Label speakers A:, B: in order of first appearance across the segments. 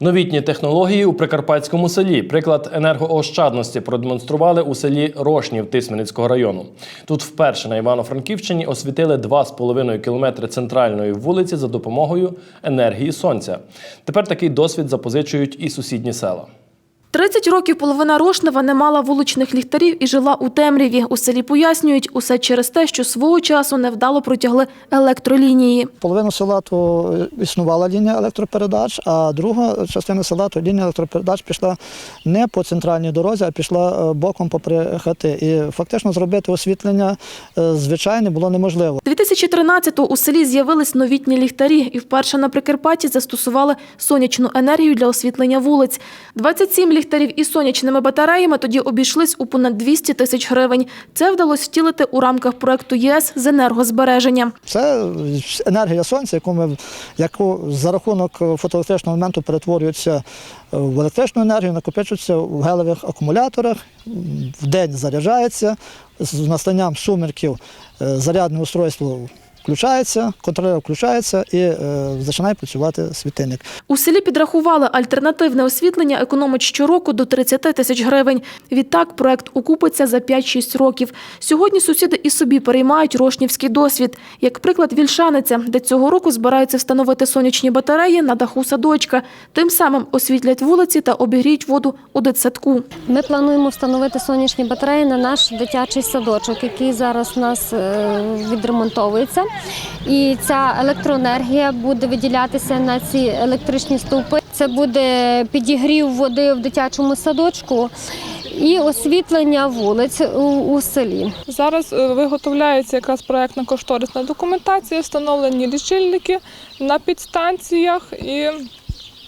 A: Новітні технології у прикарпатському селі. Приклад енергоощадності продемонстрували у селі Рошнів Тисменицького району. Тут вперше на Івано-Франківщині освітили 2,5 кілометри центральної вулиці за допомогою енергії сонця. Тепер такий досвід запозичують і сусідні села.
B: 30 років половина Рошнева не мала вуличних ліхтарів і жила у темряві. У селі пояснюють, усе через те, що свого часу невдало протягли електролінії.
C: Половину села то існувала лінія електропередач, а друга частина села то лінія електропередач пішла не по центральній дорозі, а пішла е, боком попри хати. І фактично зробити освітлення е, звичайне було неможливо.
B: 2013-го у селі з'явились новітні ліхтарі і вперше на Прикарпатті застосували сонячну енергію для освітлення вулиць. 27 ліхтарів із сонячними батареями тоді обійшлись у понад 200 тисяч гривень. Це вдалося втілити у рамках проекту ЄС з енергозбереження.
C: Це енергія сонця, яку ми яку за рахунок фотоелектричного моменту перетворюється в електричну енергію, накопичується в гелевих акумуляторах, в день заряджається, з настанням сумерків е, зарядне устройство включається, контролер включається і е, починає працювати світильник.
B: У селі підрахували, альтернативне освітлення економить щороку до 30 тисяч гривень. Відтак проект окупиться за 5-6 років. Сьогодні сусіди і собі переймають рошнівський досвід. Як приклад Вільшаниця, де цього року збираються встановити сонячні батареї на даху садочка. Тим самим освітлять вулиці та обігріють воду у дитсадку.
D: Ми плануємо встановити сонячні батареї на наш дитячий садочок, який зараз у нас е, відремонтовується. І ця електроенергія буде виділятися на ці електричні стовпи. Це буде підігрів води в дитячому садочку і освітлення вулиць у, селі.
E: Зараз е, виготовляється якраз проектна кошторисна документація, встановлені лічильники на підстанціях і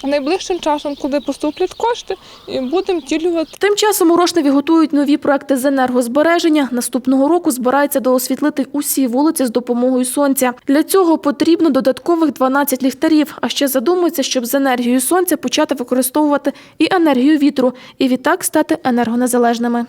E: найближчим часом, коли поступлять кошти, будемо втілювати
B: Тим часом у Рошневі готують нові проекти з енергозбереження. Наступного року збирається доосвітлити усі вулиці з допомогою сонця. Для цього потрібно додаткових 12 ліхтарів. А ще задумується, щоб з енергією сонця почати використовувати і енергію вітру, і відтак стати енергонезалежними.